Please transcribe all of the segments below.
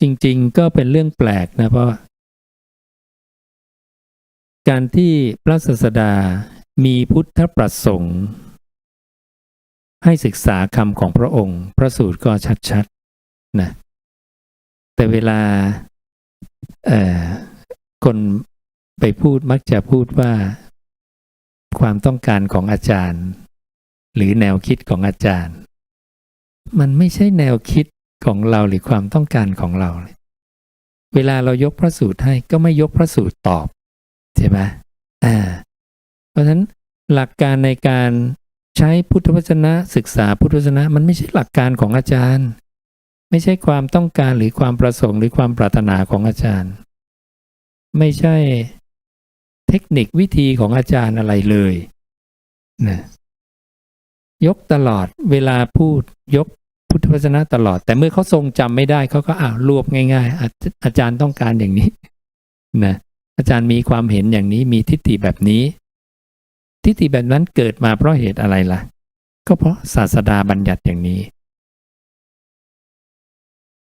จริงๆ ก็เป็นเรื่องแปลกนะเพราะ การที่พระศาสดามีพุทธประสงค์ ให้ศึกษาคำของพระองค์ พระสูตรก็ชัดๆนะแต่เวลาคนไปพูดมักจะพูดว่า ความต้องการของอาจารย์ หรือแนวคิดของอาจารย์ มันไม่ใช่แนวคิด ของเราหรือความต้องการของเรา เวลาเรายกพระสูตรให้ก็ไม่ยกพระสูตรตอบใช่ไหมอ่า เพราะฉะนั้นหลักการในการใช้พุทธวจนะศึกษาพุทธวจนะมันไม่ใช่หลักการของอาจารย์ ไม่ใช่ความต้องการหรือความประสงค์หรือความปรารถนาของอาจารย์ ไม่ใช่เทคนิควิธีของอาจารย์อะไรเลยนะยกตลอดเวลาพูดยก ทธวจนะตลอด แต่เมื่อเขาทรงจำไม่ได้เขาก็อ้าวรวบง่าย ๆ อาจารย์ต้องการอย่างนี้นะอาจารย์มีความเห็นอย่างนี้มีทิฏฐิแบบนี้ ทิฏฐิแบบนั้นเกิดมาเพราะเหตุอะไรล่ะ ก็เพราะศาสดาบัญญัติอย่างนี้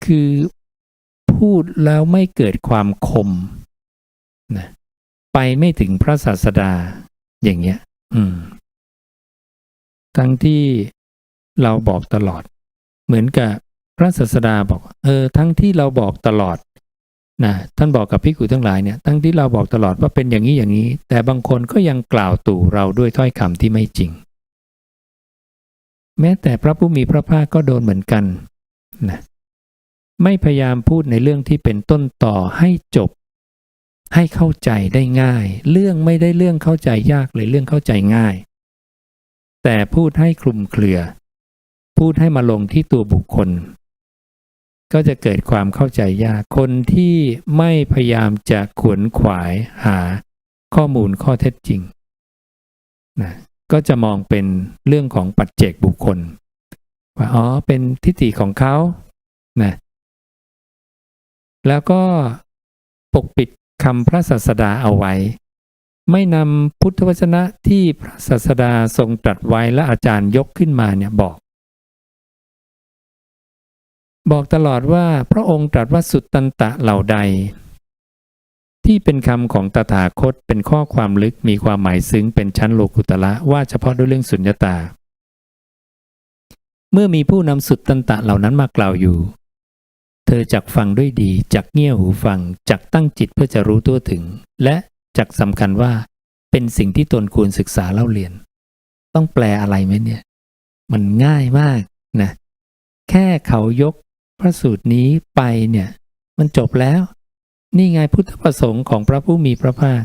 คือพูดแล้วไม่เกิดความคมนะไปไม่ถึงพระศาสดาอย่างเงี้ย อืม ทั้งที่เราบอกตลอด เหมือนกับพระศาสดาบอกเออทั้งที่เราบอกตลอดนะท่านบอกกับพิกุทั้งหลายเนี่ยทั้งที่เราบอกตลอดว่าเป็นอย่างนี้อย่างนี้ แต่บางคนก็ยังกล่าวตู่เราด้วยถ้อยคำที่ไม่จริง แม้แต่พระผู้มีพระภาคก็โดนเหมือนกันนะไม่พยายามพูดในเรื่องที่เป็นต้นต่อให้จบ ให้เข้าใจได้ง่าย เรื่องไม่ได้เรื่องเข้าใจยากเลยเรื่องเข้าใจง่าย แต่พูดให้คลุมเครือ พูดให้มาลงที่ตัวบุคคล ก็จะเกิดความเข้าใจยาก คนที่ไม่พยายามจะขวนขวายหาข้อมูลข้อเท็จจริงนะก็จะมองเป็นเรื่องของปัจเจกบุคคล ว่าอ๋อเป็นทิฏฐิของเขานะแล้วก็ปกปิดคำพระศาสดาเอาไว้ ไม่นำพุทธวจนะที่พระศาสดาทรงตรัสไว้และอาจารย์ยกขึ้นมาเนี่ยบอก บอกตลอดว่าพระองค์ตรัสว่าสุดตันตะเหล่าใด ที่เป็นคำของตถาคตเป็นข้อความลึกมีความหมายซึ้งเป็นชั้นโลกุตละว่าเฉพาะด้วยเรื่องสุญญตา เมื่อมีผู้นำสุดตันตะเหล่านั้นมากล่าวอยู่ เธอจักฟังด้วยดีจักเงี่ยหูฟังจักตั้งจิตเพื่อจะรู้ตัวถึง และจักสำคัญว่าเป็นสิ่งที่ตนควรศึกษาเล่าเรียน ต้องแปลอะไรไหมเนี่ย มันง่ายมากนะแค่เขายก พระสูตรนี้ไปเนี่ย มันจบแล้ว นี่ไงพุทธประสงค์ของพระผู้มีพระภาค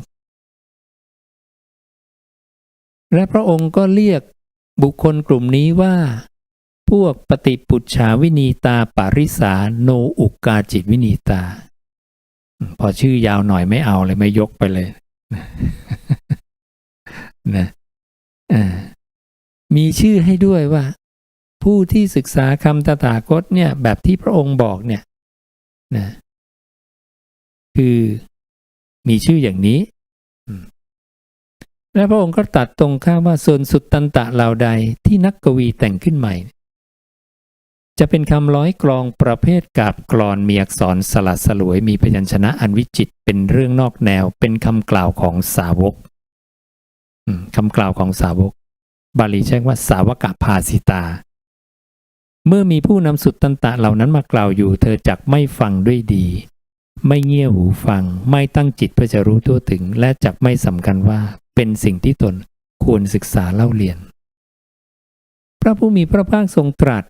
และพระองค์ก็เรียกบุคคลกลุ่มนี้ว่า พวกปฏิปุจฉาวินีตาปาริสาโนอุกกาจิตวินีตา พอชื่อยาวหน่อยไม่เอาเลยไม่ยกไปเลยนะมีชื่อให้ด้วยว่า ผู้ที่ศึกษาคำตถาคตเนี่ยแบบที่พระองค์บอกเนี่ยนะคือมีชื่ออย่างนี้ และพระองค์ก็ตัดตรงข้ามว่าส่วนสุดตันตะเหล่าใดที่นักกวีแต่งขึ้นใหม่ จะเป็นคำร้อยกรองประเภทกาบกรอนมีอักษรสลัดสลวยมีพยัญชนะอันวิจิตเป็นเรื่องนอกแนวเป็นคำกล่าวของสาวกคำกล่าวของสาวก บาลีใช้ว่าสาวกภาสิตา เมื่อมีผู้นำสุดตันตะเหล่านั้นมากล่าวอยู่ เธอจักไม่ฟังด้วยดี ไม่เงี่ยหูฟัง ไม่ตั้งจิตเพื่อจะรู้ตัวถึง และจักไม่สำคัญว่าเป็นสิ่งที่ตนควรศึกษาเล่าเรียน พระผู้มีพระภาคทรงตรัส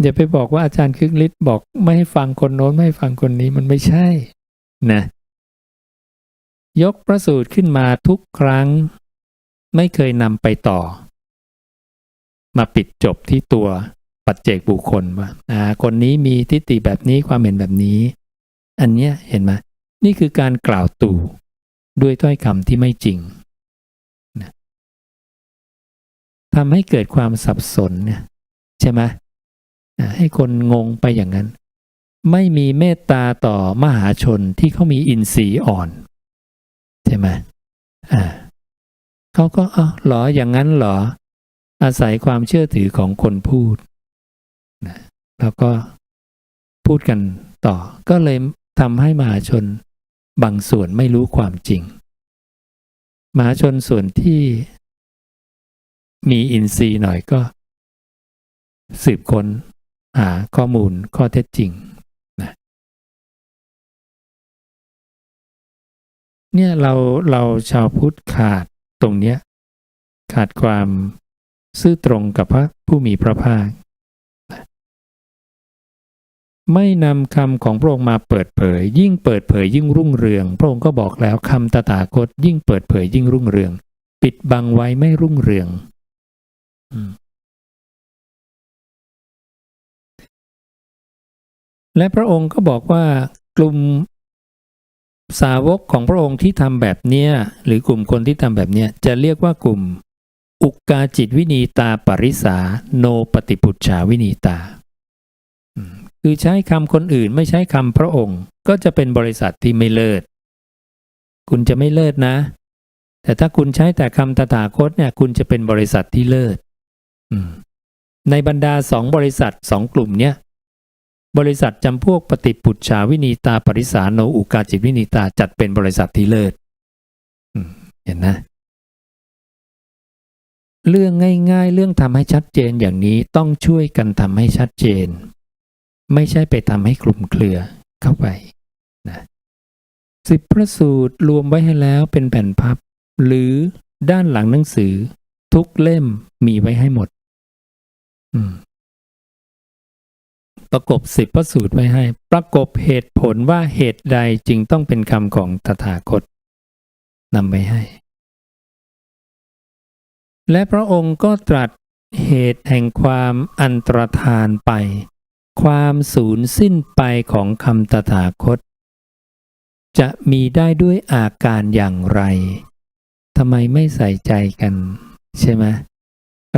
อย่าไปบอกว่าอาจารย์คึกฤทธิ์บอกไม่ให้ฟังคนโน้นไม่ให้ฟังคนนี้มันไม่ใช่ นะ ยกพระสูตรขึ้นมาทุกครั้ง ไม่เคยนำไปต่อ มาปิดจบที่ตัวปัจเจกบุคคลว่าอ่าคนนี้มีทิฏฐิแบบนี้ความเห็นแบบนี้ อันเนี้ยเห็นไหมนี่คือการกล่าวตู่ด้วยถ้อยคำที่ไม่จริงนะทำให้เกิดความสับสนเนี่ยใช่ไหมให้คนงงไปอย่างนั้น ไม่มีเมตตาต่อมหาชนที่เขามีอินทรีย์อ่อน ใช่ไหมอ่าเขาก็อ๋อหรออย่างนั้นหรอ อาศัยความเชื่อถือของคนพูดนะแล้วก็พูดกันต่อ ก็เลยทำให้มหาชนบางส่วนไม่รู้ความจริง มหาชนส่วนที่มีอินทรีย์หน่อยก็ สืบค้นหาข้อมูลข้อเท็จจริงนะเนี่ยเราเราชาวพุทธขาดตรงเนี้ยขาดความ ซื่อตรงกับพระผู้มีพระภาค ไม่นำคำของพระองค์มาเปิดเผย ยิ่งเปิดเผยยิ่งรุ่งเรือง พระองค์ก็บอกแล้วคำตถาคตยิ่งเปิดเผยยิ่งรุ่งเรือง ปิดบังไว้ไม่รุ่งเรืองและพระองค์ก็บอกว่ากลุ่มสาวกของพระองค์ที่ทำแบบเนี้ยหรือกลุ่มคนที่ทำแบบเนี้ยจะเรียกว่ากลุ่ม อุกกาจิตวินีตาปริสาโนปฏิปุจฉาวินีตา คือใช้คำคนอื่นไม่ใช้คำพระองค์ ก็จะเป็นบริษัทที่ไม่เลิศ คุณจะไม่เลิศนะ แต่ถ้าคุณใช้แต่คำตถาคตเนี่ย คุณจะเป็นบริษัทที่เลิศในบรรดาสองบริษัทสองกลุ่มเนี้ยบริษัทจำพวกปฏิปุจฉาวินีตาปริสาโนอุกาจิตวินีตาจัดเป็นบริษัทที่เลิศเห็นนะ เรื่องง่ายๆ เรื่องทำให้ชัดเจนอย่างนี้ต้องช่วยกันทำให้ชัดเจน ไม่ใช่ไปทำให้คลุมเครือเข้าไปนะสิบพระสูตรรวมไว้ให้แล้วเป็นแผ่นพับ หรือด้านหลังหนังสือ ทุกเล่มมีไว้ให้หมดอืมประกบสิบพระสูตรไว้ให้ ประกบเหตุผลว่าเหตุใดจึงต้องเป็นคำของตถาคตนำไว้ให้ และพระองค์ก็ตรัสเหตุแห่งความอันตรธานไป ความสูญสิ้นไปของคำตถาคต จะมีได้ด้วยอาการอย่างไรทำไมไม่ใส่ใจกัน ใช่ไหม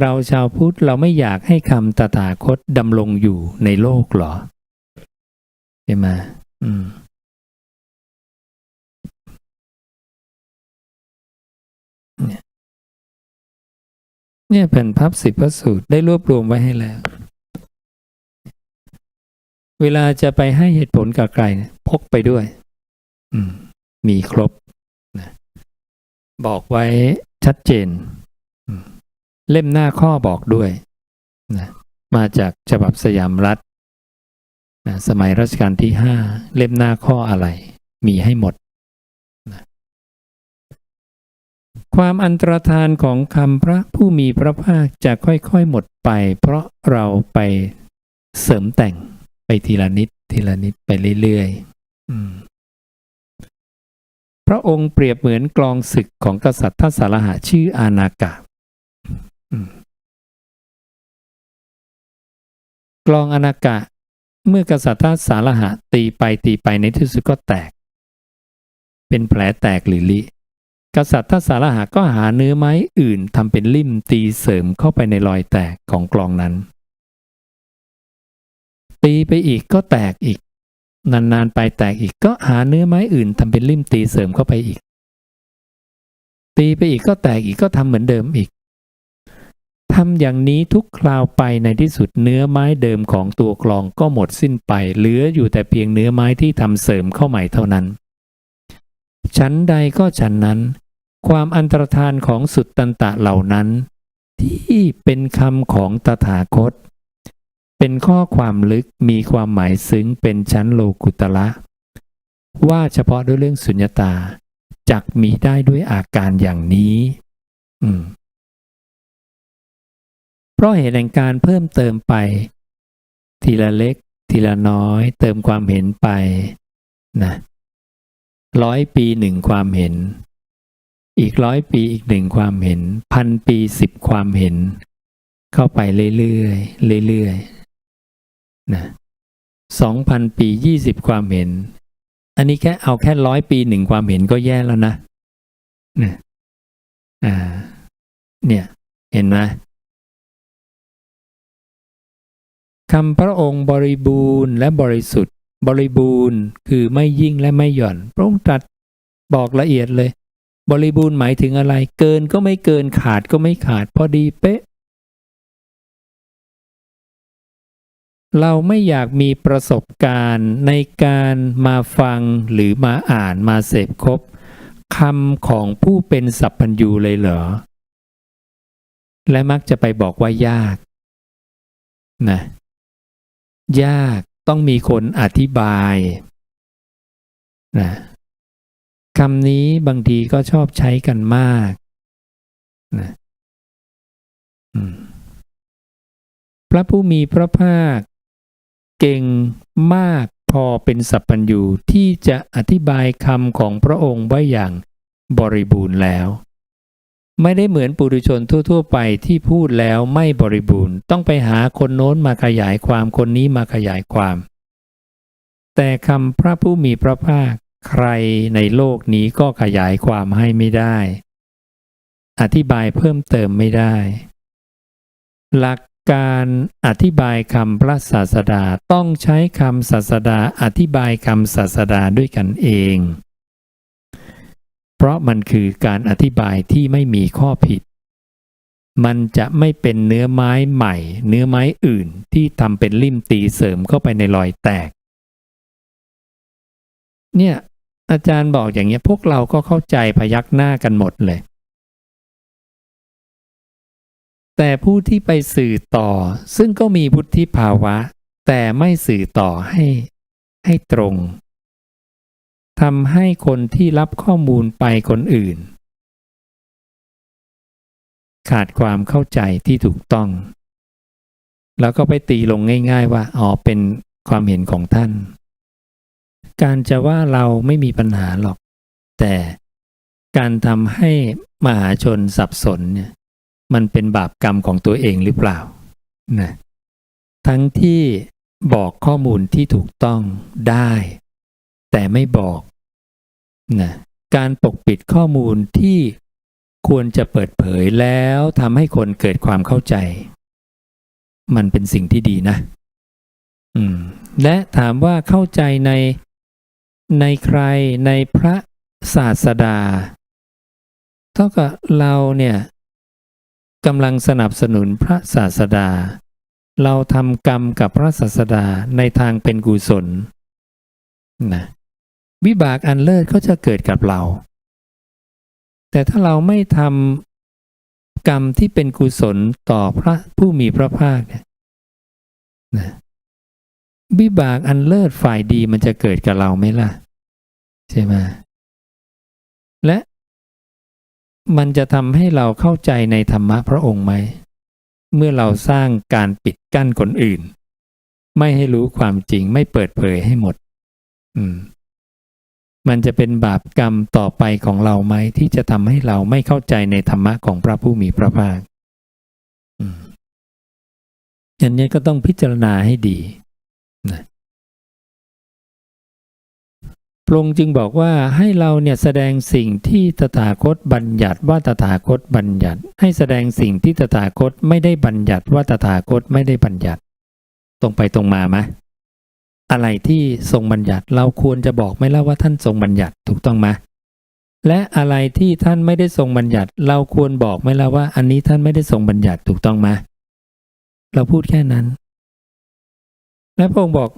เราชาวพุทธเราไม่อยากให้คำตถาคตดำรงอยู่ในโลกหรอ ใช่ไหมอืม เนี่ยแผ่นพับสิบพระสูตรได้รวบรวมไว้ให้แล้ว เวลาจะไปให้เหตุผลกับใครเนี่ยพกไปด้วย อืม มีครบนะบอกไว้ชัดเจน เล่มหน้าข้อบอกด้วยนะมาจากฉบับสยามรัฐนะสมัยรัชกาลที่ห้าเล่มหน้าข้ออะไร มีให้หมด ความอันตรธานของคำพระผู้มีพระภาคจะค่อยๆหมดไป เพราะเราไปเสริมแต่งไปทีละนิดทีละนิดไปเรื่อยๆพระองค์เปรียบเหมือนกลองศึกของกษัตริย์ทศสารหะชื่ออานากะกลองอานากะ เมื่อกษัตริย์ทศสารหะตีไปตีไปในที่สุดก็แตก เป็นแผลแตกหรือลิ กษัตริย์ทศสารหะก็หาเนื้อไม้อื่นทำเป็นลิ่มตีเสริมเข้าไปในรอยแตกของกลองนั้น ตีไปอีกก็แตกอีก นานๆไปแตกอีกก็หาเนื้อไม้อื่นทำเป็นลิ่มตีเสริมเข้าไปอีก ตีไปอีกก็แตกอีกก็ทำเหมือนเดิมอีกทำอย่างนี้ทุกคราวไปในที่สุดเนื้อไม้เดิมของตัวกลองก็หมดสิ้นไป เหลืออยู่แต่เพียงเนื้อไม้ที่ทำเสริมเข้าใหม่เท่านั้น ชั้นใดก็ชั้นนั้น ความอันตรธานของสุดตันตะเหล่านั้น ที่เป็นคำของตถาคต เป็นข้อความลึกมีความหมายซึ้งเป็นชั้นโลกุตละ ว่าเฉพาะด้วยเรื่องสุญญตาจักมีได้ด้วยอาการอย่างนี้ อืม เพราะเหตุแห่งการเพิ่มเติมไป ทีละเล็ก ทีละน้อย เติมความเห็นไปนะร้อยปีหนึ่งความเห็น อีกร้อยปีอีกหนึ่งความเห็น พันปีสิบความเห็น เข้าไปเรื่อยๆเรื่อยๆนะสองพันปียี่สิบความเห็น อันนี้แค่เอาแค่ร้อยปีหนึ่งความเห็นก็แย่แล้วนะเนี่ยอ่าเนี่ย เห็นไหมคำพระองค์บริบูรณ์และบริสุทธิ์ บริบูรณ์คือไม่ยิ่งและไม่หย่อน พระองค์ตรัสบอกละเอียดเลย บริบูรณ์หมายถึงอะไร เกินก็ไม่เกินขาดก็ไม่ขาด พอดีเป๊ะ เราไม่อยากมีประสบการณ์ในการมาฟังหรือมาอ่านมาเสพครบคำของผู้เป็นสัพพัญญูเลยเหรอ และมักจะไปบอกว่ายากนะยากต้องมีคนอธิบายนะ คำนี้บางทีก็ชอบใช้กันมากนะพระผู้มีพระภาค เก่งมากพอเป็นสัพพัญญูที่จะอธิบายคำของพระองค์ไว้อย่างบริบูรณ์แล้ว ไม่ได้เหมือนปุถุชนทั่ว ๆ ไปที่พูดแล้วไม่บริบูรณ์ ต้องไปหาคนโน้นมาขยายความคนนี้มาขยายความ แต่คำพระผู้มีพระภาค ใครในโลกนี้ก็ขยายความให้ไม่ได้ อธิบายเพิ่มเติมไม่ได้ หลักการอธิบายคำพระศาสดาต้องใช้คำศาสดาอธิบายคำศาสดาด้วยกันเอง เพราะมันคือการอธิบายที่ไม่มีข้อผิด มันจะไม่เป็นเนื้อไม้ใหม่ เนื้อไม้อื่นที่ทำเป็นลิ่มตีเสริมเข้าไปในรอยแตก เนี่ย อาจารย์บอกอย่างเงี้ยพวกเราก็เข้าใจพยักหน้ากันหมดเลย แต่ผู้ที่ไปสื่อต่อ ซึ่งก็มีพุทธิภาวะ แต่ไม่สื่อต่อให้ให้ตรงทำให้คนที่รับข้อมูลไปคนอื่น ขาดความเข้าใจที่ถูกต้อง แล้วก็ไปตีลงง่าย ๆ ว่าอ๋อเป็นความเห็นของท่าน การจะว่าเราไม่มีปัญหาหรอก แต่การทำให้มหาชนสับสนเนี่ยมันเป็นบาปกรรมของตัวเองหรือเปล่านะทั้งที่บอกข้อมูลที่ถูกต้องได้ แต่ไม่บอกนะการปกปิดข้อมูลที่ควรจะเปิดเผยแล้วทำให้คนเกิดความเข้าใจ มันเป็นสิ่งที่ดีนะ อืม และถามว่าเข้าใจใน ในใครในพระศาสดา เท่ากับเราเนี่ยกำลังสนับสนุนพระศาสดา เราทำกรรมกับพระศาสดาในทางเป็นกุศลนะวิบากอันเลิศก็จะเกิดกับเรา แต่ถ้าเราไม่ทำกรรมที่เป็นกุศลต่อพระผู้มีพระภาคเนี่ยนะ วิบากอันเลิศฝ่ายดีมันจะเกิดกับเราไหมล่ะ ใช่ไหมและมันจะทำให้เราเข้าใจในธรรมะพระองค์ไหม เมื่อเราสร้างการปิดกั้นคนอื่น ไม่ให้รู้ความจริงไม่เปิดเผยให้หมด อืม มันจะเป็นบาปกรรมต่อไปของเราไหมที่จะทำให้เราไม่เข้าใจในธรรมะของพระผู้มีพระภาค อืมอันนี้ก็ต้องพิจารณาให้ดี พระองค์จึงบอกว่าให้เราเนี่ยแสดงสิ่งที่ตถาคตบัญญัติว่าตถาคตบัญญัติ ให้แสดงสิ่งที่ตถาคตไม่ได้บัญญัติว่าตถาคตไม่ได้บัญญัติ ตรงไปตรงมาไหมอะไรที่ทรงบัญญัติเราควรจะบอกไหมล่ะว่าท่านทรงบัญญัติถูกต้องไหมและอะไรที่ท่านไม่ได้ทรงบัญญัติ เราควรบอกไหมล่ะว่า อันนี้ท่านไม่ได้ทรงบัญญัติถูกต้องไหมเราพูดแค่นั้น และพระองค์บอก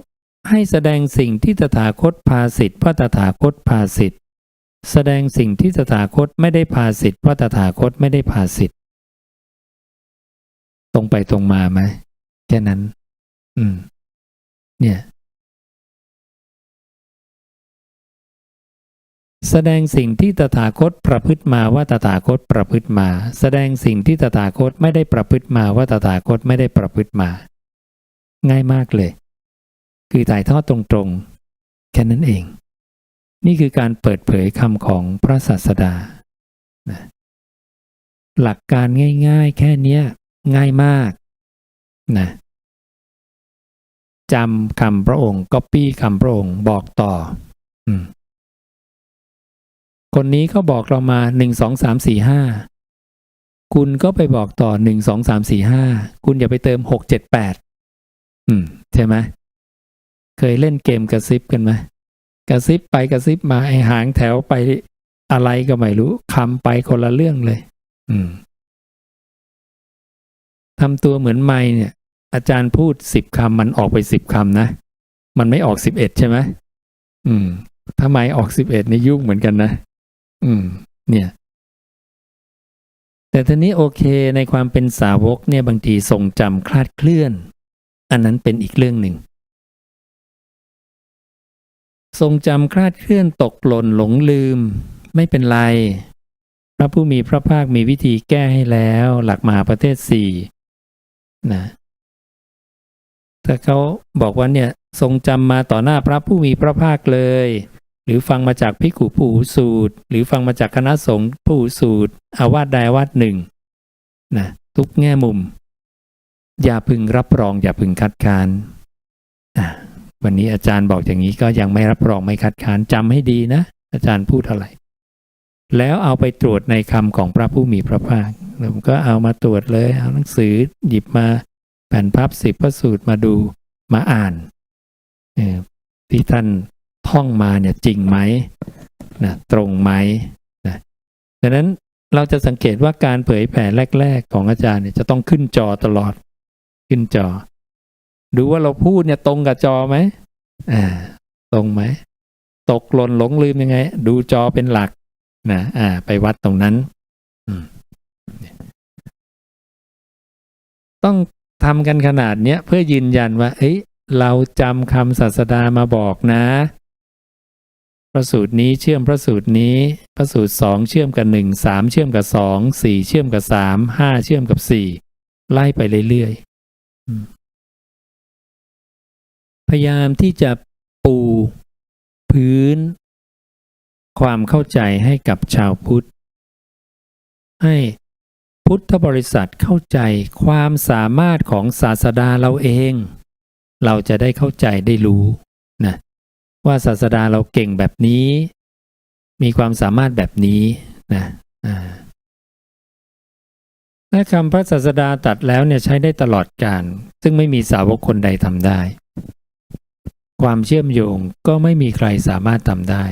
ให้แสดงสิ่งที่ตถาคตพาสิทธิ์ว่าตถาคตพาสิทธิ์แสดงสิ่งที่ตถาคตไม่ได้พาสิทธิ์ว่าตถาคตไม่ได้พาสิทธิ์ตรงไปตรงมาไหมแค่นั้น อืม เนี่ย แสดงสิ่งที่ตถาคตประพฤติมาว่าตถาคตประพฤติมา แสดงสิ่งที่ตถาคตไม่ได้ประพฤติมาว่าตถาคตไม่ได้ประพฤติมา ง่ายมากเลย คือถ่ายทอดตรงๆ แค่นั้นเอง นี่คือการเปิดเผยคำของพระศาสดานะหลักการง่าย ๆ แค่นี้ง่ายมากนะจำคำพระองค์ก๊อปปี้คำพระองค์บอกต่ออคนนี้เขาบอกเรามาหนึ่งสองสามสี่ห้าคุณก็ไปบอกต่อหนึ่งสองสามสี่ห้าคุณอย่าไปเติมหกเจ็ดแปดใช่ไหม เคยเล่นเกมกระซิบกันไหมกระซิบไปกระซิบมาไอหางแถวไปอะไรก็ไม่รู้คำไปคนละเรื่องเลย อืมทำตัวเหมือนไม่เนี่ย อาจารย์พูดสิบคำมันออกไปสิบคำนะ มันไม่ออกสิบเอ็ดใช่ไหมอืม ถ้าไม่ออกสิบเอ็ดนี่ยุ่งเหมือนกันนะ อืม เนี่ย แต่ทีนี้โอเคในความเป็นสาวกเนี่ยบางทีทรงจำคลาดเคลื่อน อันนั้นเป็นอีกเรื่องหนึ่ง ทรงจำคลาดเคลื่อนตกหล่นหลงลืม ไม่เป็นไร พระผู้มีพระภาคมีวิธีแก้ให้แล้วหลักมหาประเทศสี่นะถ้าเขาบอกว่าเนี่ยทรงจำมาต่อหน้าพระผู้มีพระภาคเลย หรือฟังมาจากพิกขุผู้หูสูตร หรือฟังมาจากคณะสงฆ์ผู้หูสูตร อาวาสใดวาสหนึ่งนะทุกแง่มุม อย่าพึงรับรองอย่าพึงคัดค้านอะ วันนี้อาจารย์บอกอย่างนี้ก็ยังไม่รับรองไม่คัดค้านจำให้ดีนะ อาจารย์พูดเท่าไร แล้วเอาไปตรวจในคำของพระผู้มีพระภาคผมก็เอามาตรวจเลยเอาหนังสือหยิบมาแผ่นพับสิบพระสูตรมาดูมาอ่านเออที่ท่านท่องมาเนี่ยจริงไหมนะตรงไหมนะดังนั้นเราจะสังเกตว่าการเผยแผ่แรก ๆ ของอาจารย์เนี่ยจะต้องขึ้นจอตลอด ขึ้นจอ ดูว่าเราพูดเนี่ยตรงกับจอไหมอ่า ตรงไหม ตกหล่นหลงลืมยังไง ดูจอเป็นหลักนะอ่า ไปวัดตรงนั้นต้องทำกันขนาดเนี้ยเพื่อยืนยันว่า เอ้ยเราจำคำศาสดามาบอกนะ พระสูตรนี้เชื่อมพระสูตรนี้ พระสูตรสองเชื่อมกับหนึ่งสามเชื่อมกับสองสี่เชื่อมกับสามห้าเชื่อมกับสี่ไล่ไปเรื่อยๆ พยายามที่จะปู พื้น ความเข้าใจให้กับชาวพุทธ ให้พุทธบริษัทเข้าใจความสามารถของศาสดาเราเอง เราจะได้เข้าใจได้รู้นะว่าศาสดาเราเก่งแบบนี้ มีความสามารถแบบนี้นะและคำพระศาสดาตัดแล้วเนี่ยใช้ได้ตลอดการ ซึ่งไม่มีสาวกคนใดทำได้ ความเชื่อมโยงก็ไม่มีใครสามารถทำได้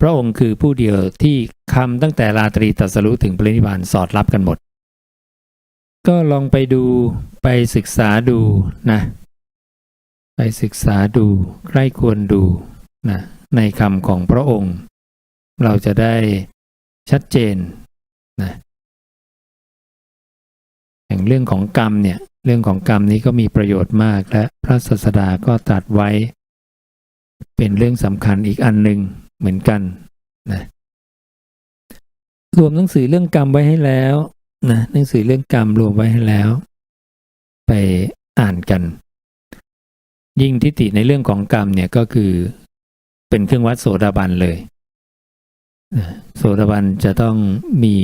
พระองค์คือผู้เดียวที่คำตั้งแต่ราตรีตัสรู้ถึงปรินิพพานสอดรับกันหมด ก็ลองไปดูไปศึกษาดูนะ ไปศึกษาดูใครควรดูนะในคำของพระองค์ เราจะได้ชัดเจนนะอย่างเรื่องของกรรมเนี่ย เรื่องของกรรมนี้ก็มีประโยชน์มากและพระศาสดาก็ตรัดไว้ เป็นเรื่องสำคัญอีกอันหนึ่งเหมือนกันนะรวมหนังสือเรื่องกรรมไว้ให้แล้วนะหนังสือเรื่องกรรมรวมไว้ให้แล้ว ไปอ่านกัน ยิ่งทิฏฐิในเรื่องของกรรมเนี่ยก็คือเป็นเครื่องวัดโสดาบันเลยโสดาบันจะต้องมี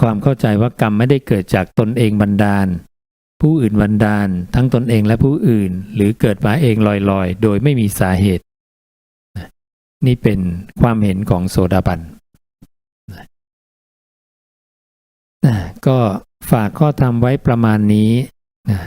ความเข้าใจว่ากรรมไม่ได้เกิดจากตนเองบันดาล ผู้อื่นบันดาล ทั้งตนเองและผู้อื่น หรือเกิดมาเองลอยๆ โดยไม่มีสาเหตุ นี่เป็นความเห็นของโสดาบันก็ฝากข้อธรรมไว้ประมาณนี้นะ